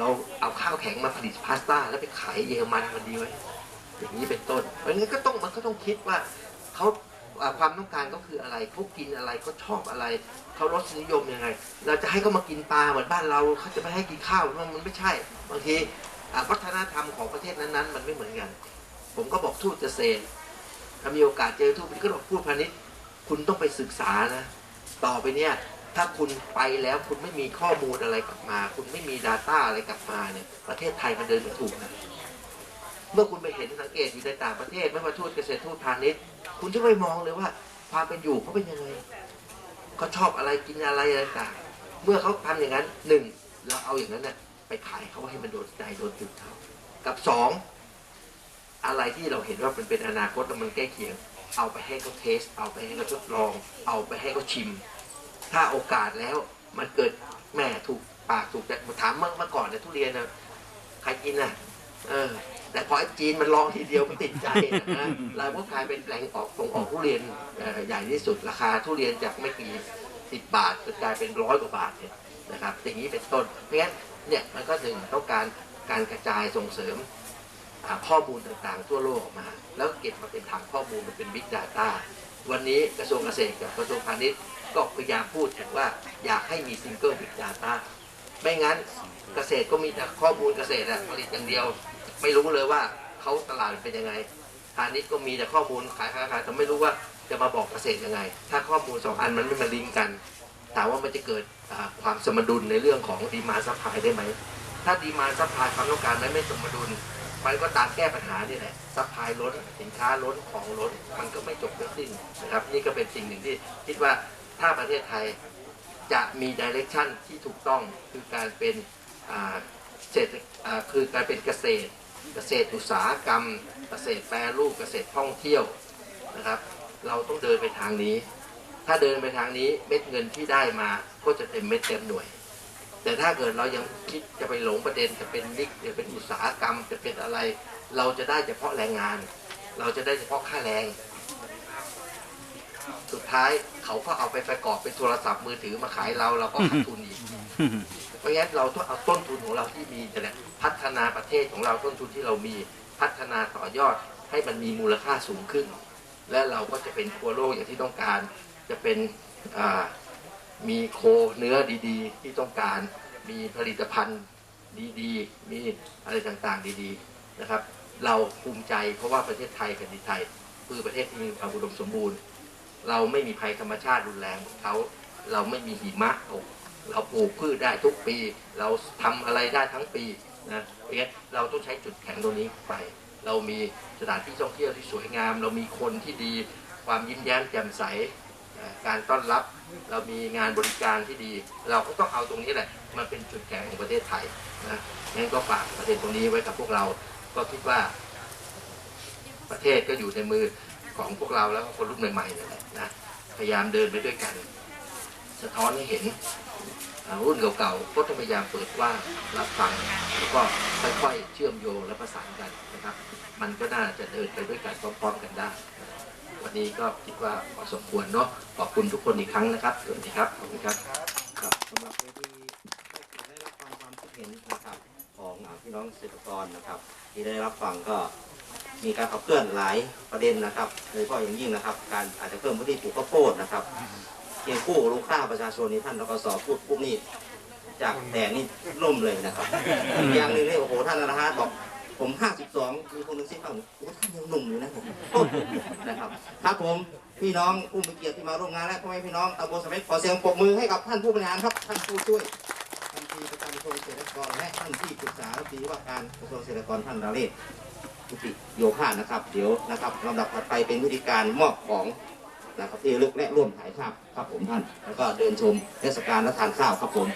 เราเอาข้าวแข็งมาผลิตพาสต้าแล้วไปขายเยอรมันมันดีไหมอย่างนี้เป็นต้น เพราะงั้นก็ต้องมันก็ต้องคิดว่าเขาความต้องการก็คืออะไรเขากินอะไรเขาชอบอะไรเขารสนิยมยังไง เราจะให้เขามากินปลาเหมือนบ้านเราเขาจะไม่ให้กินข้าวมันมันไม่ใช่ บางทีวัฒนธรรมของประเทศนั้นๆ มันไม่เหมือนกัน ผมก็บอกทูตเกษตรถ้ามีโอกาสเจอทูตก็บอกพูดพาณิชย์คุณต้องไปศึกษานะ ต่อไปเนี่ย ถ้าคุณไปแล้วคุณไม่มีข้อมูลอะไรกลับมา คุณไม่มี Data อะไรกลับมาเนี่ยประเทศไทยมันเดินไม่ถูกนะเมื่อคุณไปเห็นสังเกตอยู่ในต่างประเทศไม่ว่าทูตเกษตรทูตพาณิชย์คุณจะไม่มองเลยว่า ความเป็นอยู่เขาเป็นยังไงเขาชอบอะไรกินอะไรอะไรต่างเมื่อเขาทำอย่างนั้นหนึ่งเราเอาอย่างนั้นเนี่ยไปขายเขาให้มันโดนใจโดนจุดเขากับสองอะไรที่เราเห็นว่ามันเป็นอนาคตแล้วมันใกล้เคียง เอาไปให้เขาเทส เอาไปให้เขาทดลอง เอาไปให้เขาชิม ถ้าโอกาสแล้วมันเกิดแม่ถูกปากถูกใจถามเมื่อเมื่อก่อนเนี่ยทุเรียนนะใครกินน่ะเออ แต่พอไอ้จีนมันลองทีเดียวมันติดใจนะเราก็กลายเป็นแหล่งออกส่งออกทุเรียนใหญ่ที่สุดราคาทุเรียนจากไม่กี่สิบบาทจนกลายเป็นร้อยกว่าบาทเนี่ยนะครับอย่างนี้เป็นต้นเพราะงั้นเนี่ยมันก็หนึ่งต้องการการกระจายส่งเสริมข้อมูลต่างๆ ทั่วโลกออกมา แล้วเก็บมาเป็นฐานข้อมูลมันเป็น Big Data วันนี้กระทรวงเกษตรกับกระทรวงพาณิชย์ก็พยายามพูดถึงว่าอยากให้มีซิงเกิลบิ๊กดาต้าไม่งั้นเกษตรก็มีแต่ข้อมูลเกษตรผลิตอย่างเดียว ไม่รู้เลยว่าเขาตลาดเป็นยังไงพาณิชย์ก็มีแต่ข้อมูลขายขายขายแต่ไม่รู้ว่าจะมาบอกเกษตรยังไง ถ้าข้อมูลสองอันมันไม่มาลิงก์กันถามว่ามันจะเกิดความสมดุลในเรื่องของดีมาซัพพลายได้ไหม ถ้าดีมาซัพพลายความต้องการนั้นไม่สมดุล มันก็ตามแก้ปัญหานี่แหละซัพพลายล้นสินค้าล้นของล้นมันก็ไม่จบไม่สิ้นนะครับ นี่ก็เป็นสิ่งหนึ่งที่คิดว่าถ้าประเทศไทยจะมีดิเรกชันที่ถูกต้องคือการเป็นเศรษฐคือการเป็นเกษตร เกษตรอุตสาหกรรม เกษตรแปรรูปเกษตรท่องเที่ยวนะครับ เราต้องเดินไปทางนี้ ถ้าเดินไปทางนี้เม็ดเงินที่ได้มาก็จะเต็มเม็ดเต็มหน่วย แต่ถ้าเกิดเรายังคิดจะไปหลงประเด็นจะเป็นนิกจะเป็นอุตสาหกรรมจะเป็นอะไร เราจะได้เฉพาะแรงงาน เราจะได้เฉพาะค่าแรง สุดท้ายเขาก็เอาไปประกอบเป็นโทรศัพท์มือถือมาขายเราเราก็ขาดทุนอีกเพราะงั้นเราต้องเอาต้นทุนของเราที่มีแต่นแหละพัฒนาประเทศของเราต้นทุนที่เรามีพัฒนาต่อยอดให้มันมีมูลค่าสูงขึ้น และเราก็จะเป็นครัวโลกอย่างที่ต้องการ จะเป็นอ่า มีโคเนื้อดีๆ ที่ต้องการ มีผลิตภัณฑ์ดีๆ มีอะไรต่างๆดีๆนะครับ เราภูมิใจเพราะว่าประเทศไทยแผ่นดินไทยคือประเทศที่มีความอุดมสมบูรณ์ เราไม่มีภัยธรรมชาติรุนแรงเหมือนเขาเราไม่มีหิมะตกเราปลูกพืชได้ทุกปี เราทำอะไรได้ทั้งปีนะเพราะงั้นเราต้องใช้จุดแข็งตรงนี้ไป เรามีสถานที่ท่องเที่ยวที่สวยงาม เรามีคนที่ดี ความยิ้มแย้มแจ่มใส การต้อนรับ เรามีงานบริการที่ดี เราก็ต้องเอาตรงนี้แหละมาเป็นจุดแข็งของประเทศไทยนะงั้นก็ฝากประเด็นตรงนี้ไว้กับพวกเรา ก็คิดว่า ประเทศก็อยู่ในมือของพวกเราแล้วก็คนรุ่นใหม่ๆนี่แหละนะพยายามเดินไปด้วยกัน สะท้อนให้เห็นรุ่นเก่าๆก็ต้องพยายามเปิดกว้างรับฟังแล้วก็ค่อยๆเชื่อมโยงและประสานกันนะครับ มันก็น่าจะเดินไปด้วยกันพร้อมๆกันได้ วันนี้ก็คิดว่าพอสมควรเนาะขอบคุณทุกคนอีกครั้งนะครับสวัสดีครับขอบคุณครับครับสำหรับเวทีได้รับฟังความคิดเห็นนะครับของพี่น้องเกษตรกรนะครับ ที่ได้รับฟังก็มีการขับเคลื่อนหลายประเด็นนะครับโดยเฉพาะอย่างยิ่งนะครับ การอาจจะเพิ่มพื้นที่ปลูกข้าวโพดนะครับเคียงคู่ลูกค้าประชาชนนี่ท่านรกสพูดปุ๊บนี่จากแต่นี่ล่มเลยนะครับอีกอย่างหนึ่งนี่โอ้โหท่านนะฮะบอก ผม52มีคนหนึ่งซิ่งผมโอ้ท่านยังหนุ่มอยู่นะผมนะครับ ครับผมพี่น้องผู้มีเกียรติที่มาร่วมงานและพ่อแม่พี่น้องตำบลสมัยขอเสียงปรบมือให้กับท่านผู้บริหารครับท่านผู้ช่วยท่านที่ประจำกระทรวงเกษตรกรและท่านที่ปรึกษารัฐมนตรีว่าการกระทรวงเกษตรกรท่านราเรศกุติโยภานะครับ เดี๋ยวนะครับลำดับถัดไปเป็นวิธีการมอบของนะครับที่ระลึกและร่วมถ่ายภาพครับผมท่าน แล้วก็เดินชมเทศกาลและทานข้าวครับผม